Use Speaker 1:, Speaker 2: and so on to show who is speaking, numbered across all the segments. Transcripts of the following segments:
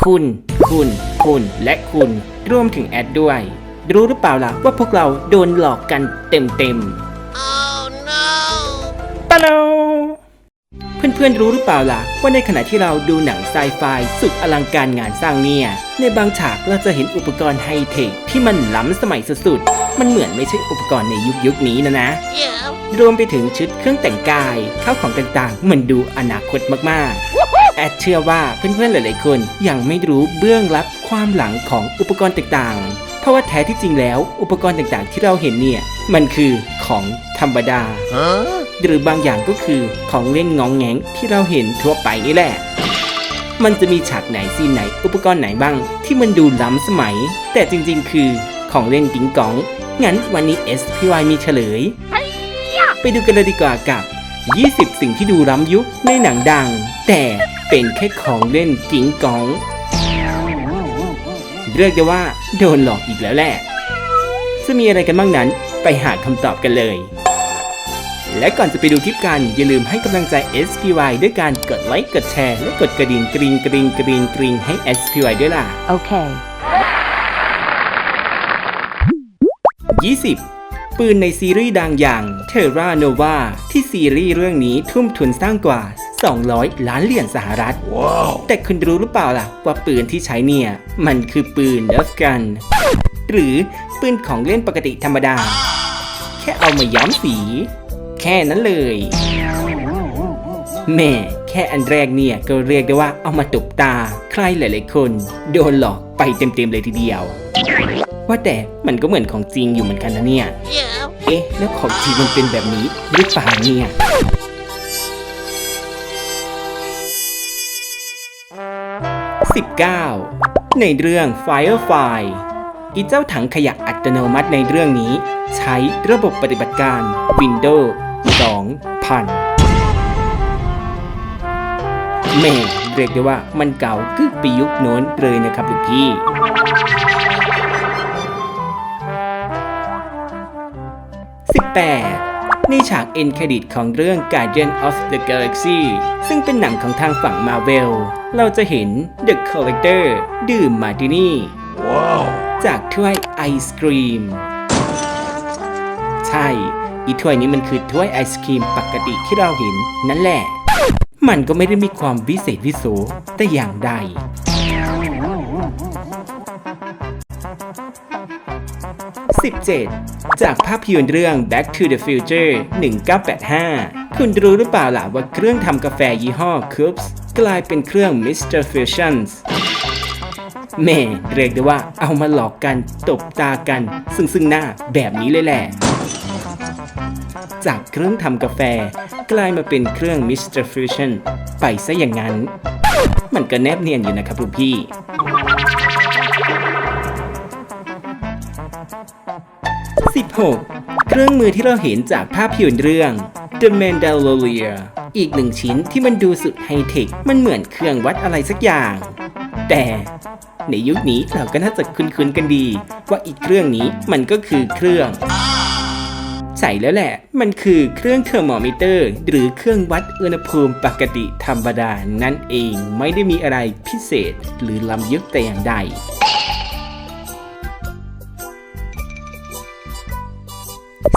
Speaker 1: คุณ คุณ คุณ และคุณ รวมถึงแอดด้วย รู้หรือเปล่าล่ะว่าพวกเราโดนหลอกกันเต็มเต็มๆปะโลเพื่อนๆรู้หรือเปล่าล่ะว่าในขณะที่เราดูหนังไซไฟสุดอลังการงานสร้างเนี่ย ในบางฉากเราจะเห็นอุปกรณ์ไฮเทคที่มันล้ำสมัยสุดๆ มันเหมือนไม่ใช่อุปกรณ์ในยุคยุคๆนี้นะนะรวมไปถึงชุดเครื่องแต่งกายข้าวของต่างๆ มันดูอนาคตมากๆ แอดเชื่อว่าเพื่อนๆหลายๆคนยังไม่รู้เบื้องลับความหลังของอุปกรณ์ต่างๆ เพราะว่าแท้ที่จริงแล้ว อุปกรณ์ต่างๆ ที่เราเห็นเนี่ย มันคือของธรรมดา หรือบางอย่างก็คือของเล่นงองแงงที่เราเห็นทั่วไปนี่แหละ มันจะมีฉากไหนซีนไหน อุปกรณ์ไหนบ้าง ที่มันดูล้ำสมัย แต่จริง ๆ คือของเล่นกิงกอง งั้นวันนี้ SPY มีเฉลย ไปดูกันเลยดีกว่ากับ 20 สิ่งที่ดูล้ำยุคในหนังดัง แต่ เป็นแค่ของเล่นกิงกอง เรียกได้ว่าโดนหลอกอีกแล้วแหละจะมีอะไรกันบ้างนั้นไปหาคำตอบกันเลย และก่อนจะไปดูคลิปกัน อย่าลืมให้กำลังใจ SPY ด้วยการกดไลค์กดแชร์และกดกระดิ่งกริงกริงกริงกริงให้ SPY ด้วยล่ะ
Speaker 2: Okay.
Speaker 1: 20ปืนในซีรีส์ดังอย่าง Terra Nova ที่ซีรีส์เรื่องนี้ทุ่มทุนสร้างกว่า 200 ล้านเหรียญสหรัฐแต่คุณรู้หรือเปล่าล่ะ ว่าปืนที่ใช้เนี่ย มันคือปืน Nerf Gun หรือปืนของเล่นปกติธรรมดา แค่เอามาย้อมสี แค่นั้นเลย แม่แค่อันแรกเนี่ย ก็เรียกได้ว่าเอามาตบตา ใครหลายๆคน โดนหลอกไปเต็มๆเลยทีเดียว ว่าแต่มันก็เหมือนของจริงอยู่เหมือนกันนะเนี่ย เอ๊ะ แล้วของจริงมันเป็นแบบนี้หรือเปล่าเนี่ย 19 ในเรื่อง Firefly อีเจ้าถังขยะอัตโนมัติในเรื่องนี้ ใช้ระบบปฏิบัติการ Windows 2000แม่เรียกได้ว่ามันเก่ากึกปียุคโน้นเลยนะครับลูกพี่18 ในฉากเอ็นเครดิตของเรื่อง Guardian of the Galaxy ซึ่งเป็นหนังของทางฝั่ง Marvel เราจะเห็น The Collector ดื่มมาร์ตินี่จากถ้วยไอศกรีม ใช่ อีถ้วยนี้มันคือถ้วยไอศครีมปกติที่เราเห็นนั่นแหละ มันก็ไม่ได้มีความวิเศษวิโสแต่อย่างใด 17 จากภาพยนตร์เรื่อง Back to the Future 1985 คุณรู้หรือเปล่าล่ะว่าเครื่องทำกาแฟยี่ห้อ Coops กลายเป็นเครื่อง Mr. Fusions แม่เรียกได้ว่าเอามาหลอกกันตบตากัน ซึ่งซึ่งหน้าแบบนี้เลยแหละ จากเครื่องทำกาแฟ กลายมาเป็นเครื่อง Mr. Fusion ไปซะอย่างนั้น มันก็แนบเนียนอยู่นะครับลูกพี่ 16 เครื่องมือที่เราเห็นจากภาพยนตร์เรื่อง The Mandalorian อีกหนึ่งชิ้นที่มันดูสุดไฮเทค มันเหมือนเครื่องวัดอะไรสักอย่าง แต่ในยุคนี้เราก็น่าจะคุ้นๆกันดี ว่าอีกเครื่องนี้มันก็คือเครื่องใช่แล้วแหละ มันคือเครื่องเทอร์โมมิเตอร์ หรือเครื่องวัดอุณหภูมิปกติธรรมดานั่นเองไม่ได้มีอะไรพิเศษหรือล้ำยึกแต่อย่างใด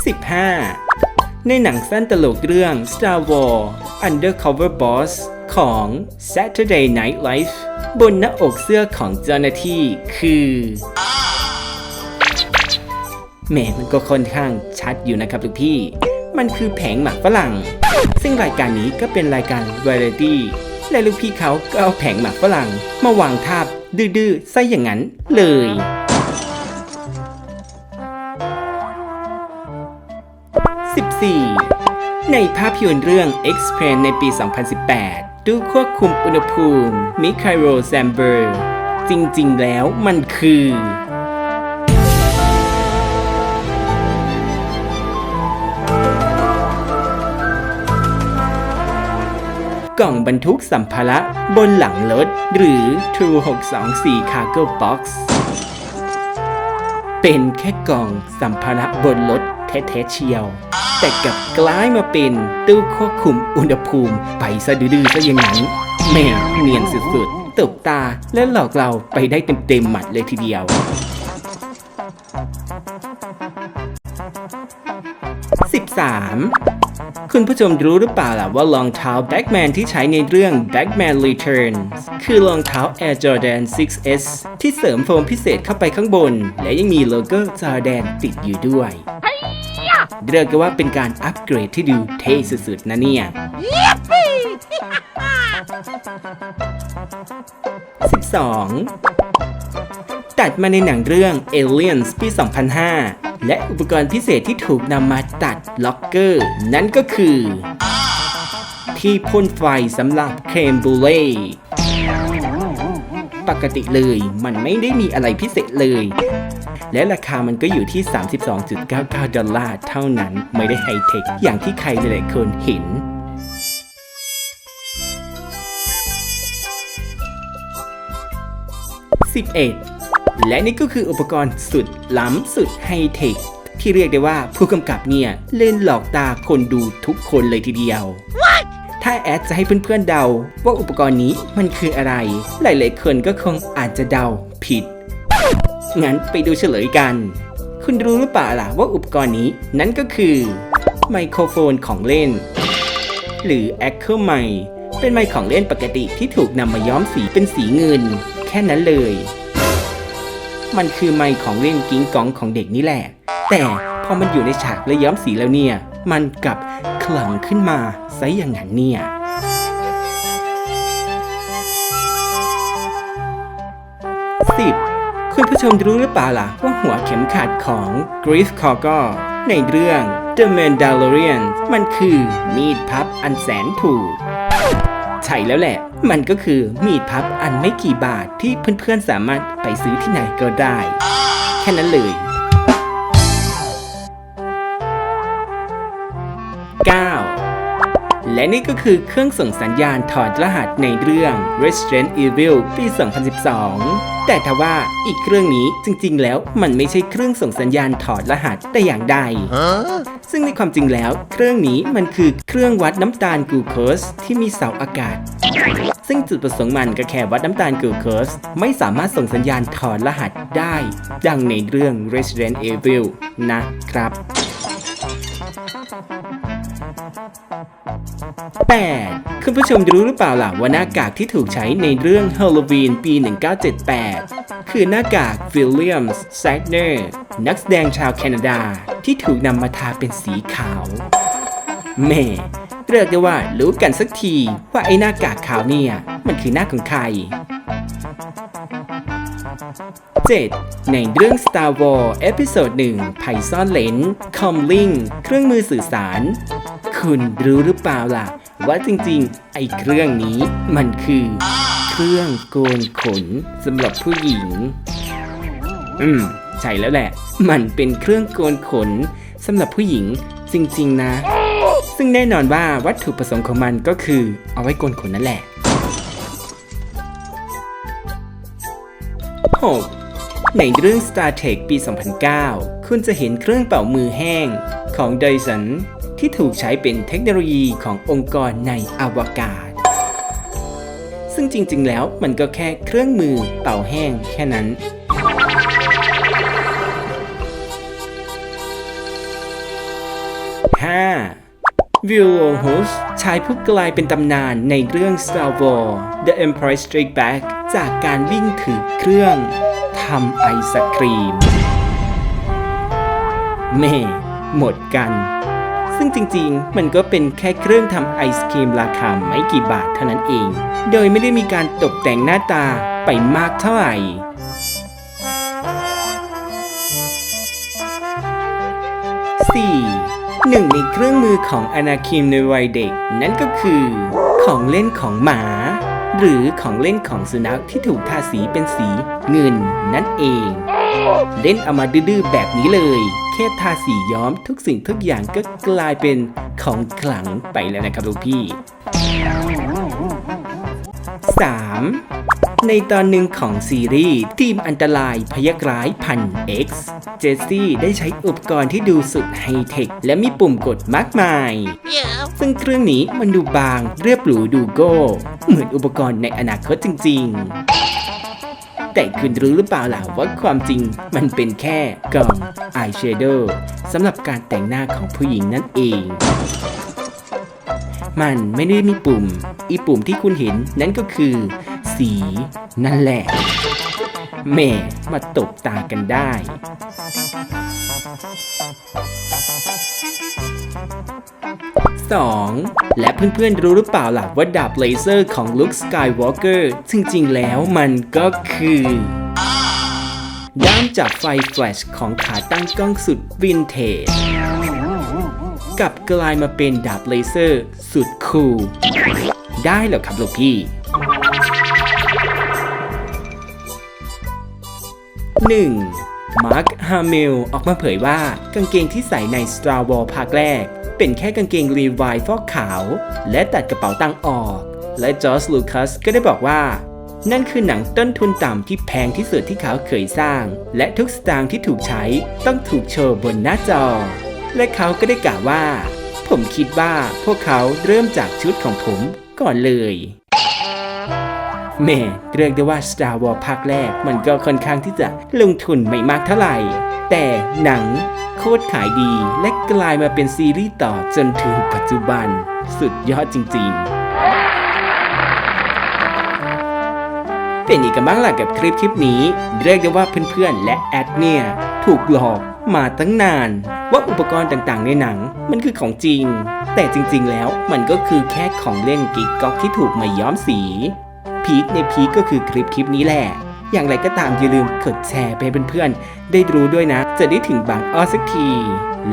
Speaker 1: 15 ในหนังสั้นตลกเรื่อง Star Wars Undercover Boss ของ Saturday Night Live บนหน้าอกเสื้อของเจ้าหน้าที่คือแหมมันก็ค่อนข้างชัดอยู่นะครับทุกพี่ มันคือแผงหมักฝรั่ง ซึ่งรายการนี้ก็เป็นรายการ Variety และลูกพี่เขาก็เอาแผงหมักฝรั่งมาวางทาบดื้อๆซะอย่างนั้นเลย 14 ในภาพยนตร์เรื่อง X p l a n ในปี 2018ดูควบคุมอุณหภูมิมิคาโรแซมเบอร์จริง ๆ แล้วมันคือกล่องบรรทุกสัมภาระบนหลังรถ หรือ2624 Cargo Box เป็นแค่กล่องสัมภาระบนรถ แท้ๆเชียว แต่กลับกลายมาเป็นตู้ควบคุมอุณหภูมิ ไปซะดื้อๆซะอย่างนั้นแม่เนียนสุดๆตบตาและหลอกเราไปได้เต็มๆหมัดเลยทีเดียว 13. คุณผู้ชมรู้หรือเปล่าล่ะว่ารองเท้า Batman ที่ใช้ในเรื่อง Batman Returns คือรองเท้า Air Jordan 6s ที่เสริมโฟมพิเศษเข้าไปข้างบน และยังมีโลโก้ Jordan ติดอยู่ด้วย เรียกกันว่าเป็นการอัปเกรดที่ดูเท่สุดๆนะเนี่ย 12 ตัดมาในหนังเรื่อง Aliens ปี 2005 และอุปกรณ์พิเศษที่ถูกนำมาตัดล็อกเกอร์ นั่นก็คือ ที่พ่นไฟสำหรับเครมบูเล่ปกติเลยมันไม่ได้มีอะไรพิเศษเลย และราคามันก็อยู่ที่ 32.99 ดอลลาร์เท่านั้นไม่ได้ไฮเทคอย่างที่ใครหลายๆคนเห็น11 และนี่ก็คืออุปกรณ์สุดล้ำสุดไฮเทคที่เรียกได้ว่าผู้กำกับเนี่ย เล่นหลอกตาคนดูทุกคนเลยทีเดียวถ้าแอดจะให้เพื่อนๆเดา ว่าอุปกรณ์นี้มันคืออะไร หลายๆคนก็คงอาจจะเดาผิด งั้นไปดูเฉลยกัน คุณรู้หรือเปล่าล่ะว่าอุปกรณ์นี้นั่นก็คือไมโครโฟนของเล่น หรือ a c r o m i เป็นไมค์ของเล่นปกติที่ถูกนำมาย้อมสีเป็นสีเงิน แค่นั้นเลย มันคือไมค์ของเล่นกิ้งกองของเด็กนี่แหละ แต่พอมันอยู่ในฉากและย้อมสีแล้วเนี่ย มันกลับขลังขึ้นมาซะอย่างนั้นเนี่ย 10. คุณผู้ชมรู้หรือเปล่าล่ะ ว่าหัวเข็มขัดของ Griff c o g o ในเรื่อง The Mandalorian มันคือมีดพับอันแสนถูก ใช่แล้วแหละ มันก็คือมีดพับอันไม่กี่บาทที่เพื่อนๆสามารถไปซื้อที่ไหนก็ได้ แค่นั้นเลย 9. และนี่ก็คือเครื่องส่งสัญญาณถอดรหัสในเรื่อง Resident Evil ปี 2012 แต่ทว่าอีกเครื่องนี้จริงๆ แล้วมันไม่ใช่เครื่องส่งสัญญาณถอดรหัสแต่อย่างใด ซึ่งในความจริงแล้ว เครื่องนี้มันคือเครื่องวัดน้ำตาลกลูโคสที่มีเสาอากาศ ซึ่งจุดประสงค์มันก็แค่วัดน้ำตาลกลูโคสไม่สามารถส่งสัญญาณถอดรหัสได้ ดังในเรื่อง Resident Evil นะครับ 8. คุณผู้ชมรู้หรือเปล่าล่ะว่าหน้ากากที่ถูกใช้ในเรื่อง Halloween ปี 1978 คือหน้ากากวิลเลียมส์แซกเนอร์นักแสดงชาวแคนาดาที่ถูกนำมาทาเป็นสีขาวแม่เรียกได้ว่ารู้กันสักทีว่าไอ้หน้ากากขาวเนี่ย มันคือหน้าของใคร 7. ในเรื่อง Star Wars เอพิโซด1ไพซ่อนเลนคอมลิง เครื่องมือสื่อสาร คุณรู้หรือเปล่าล่ะ ว่าจริงๆ ไอ้เครื่องนี้มันคือ เครื่องโกนขนสำหรับผู้หญิง อืม ใช่แล้วแหละ มันเป็นเครื่องโกนขนสำหรับผู้หญิงจริง ๆ นะ ซึ่งแน่นอนว่าวัตถุประสงค์ของมันก็คือ เอาไว้โกนขนนั่นแหละ 6. ในเรื่อง Star Trek ปี 2009 คุณจะเห็นเครื่องเป่ามือแห้งของ Dyson ที่ถูกใช้เป็นเทคโนโลยีขององค์กรในอวกาศ ซึ่งจริงๆ แล้วมันก็แค่เครื่องมือเป่าแห้งแค่นั้น 5. วิลโลฮสชายผู้กลายเป็นตำนานในเรื่อง Star Wars The Empire Strikes Back จากการวิ่งถือเครื่องทำไอศครีมแม่หมดกัน ซึ่งจริงๆ มันก็เป็นแค่เครื่องทำไอศครีมราคาไม่กี่บาทเท่านั้นเอง โดยไม่ได้มีการตกแต่งหน้าตาไปมากเท่าไหร่ 4. หนึ่งในเครื่องมือของอนาคิมในวัยเด็ก นั่นก็คือ ของเล่นของหมา หรือของเล่นของสุนัขที่ถูกทาสีเป็นสีเงินนั่นเอง เล่นเอามาดื้อแบบนี้เลย แค่ทาสีย้อมทุกสิ่งทุกอย่างก็กลายเป็นของขลังไปแล้วนะครับลูกพี่ 3. ในตอนหนึ่งของซีรีส์ทีมอันตรายพยักร้ายพัน X เจสซี่ได้ใช้อุปกรณ์ที่ดูสุดไฮเทค และมีปุ่มกดมากมาย ซึ่งเครื่องนี้มันดูบางเรียบหรูดูโก้ เหมือนอุปกรณ์ในอนาคตจริง ๆ แต่คุณรู้หรือเปล่าล่ะว่าความจริงมันเป็นแค่กล่องอายแชโดว์สำหรับการแต่งหน้าของผู้หญิงนั่นเอง มันไม่ได้มีปุ่ม อีปุ่มที่คุณเห็นนั่นก็คือ สีนั่นแหละแม่มาตบตากันได้ 2. และเพื่อนๆรู้หรือเปล่าล่ะว่าดาบเลเซอร์ของลุคสกายวอล์กเกอร์จริงๆแล้วมันก็คือด้ามจับไฟแฟลชของขาตั้งกล้องสุดวินเทจกับกลายมาเป็นดาบเลเซอร์สุดคูลได้เหรอครับลูกพี่ 1. มาร์คฮาเมลออกมาเผยว่ากางเกงที่ใส่ใน Star Wars ภาคแรก เป็นแค่กางเกงรีวายฟอกขาว และตัดกระเป๋าตังออก และจอร์จลูคัสก็ได้บอกว่า นั่นคือหนังต้นทุนต่ำที่แพงที่สุดที่เขาเคยสร้าง และทุกสตางค์ที่ถูกใช้ต้องถูกโชว์บนหน้าจอ และเขาก็ได้กล่าวว่า ผมคิดว่าพวกเขาเริ่มจากชุดของผมก่อนเลยแม่เรียกได้ว่า Star Wars ภาคแรกมันก็ค่อนข้างที่จะลงทุนไม่มากเท่าไหร่ แต่หนังโคตรขายดีและกลายมาเป็นซีรีส์ต่อจนถึงปัจจุบัน สุดยอดจริง ๆ เป็นอีกกันบ้างล่ะกับคลิปคลิปนี้ เรียกได้ว่าเพื่อนๆ และแอดเนี่ย ถูกหลอกมาตั้งนาน ว่าอุปกรณ์ต่างๆ ในหนังมันคือของจริง แต่จริงๆ แล้วมันก็คือแค่ของเล่นกิ๊กก๊อกที่ถูกมาย้อมสี พีคในพีคก็คือคลิปคลิปนี้แหละ อย่างไรก็ตามอย่าลืมกดแชร์ไปให้เพื่อนๆ ได้รู้ด้วยนะ จะได้ถึงบางอ้อสักที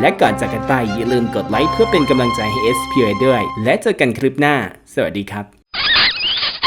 Speaker 1: และก่อนจากกันไปอย่าลืมกดไลค์เพื่อเป็นกำลังใจให้ SPA ด้วย และเจอกันคลิปหน้า สวัสดีครับ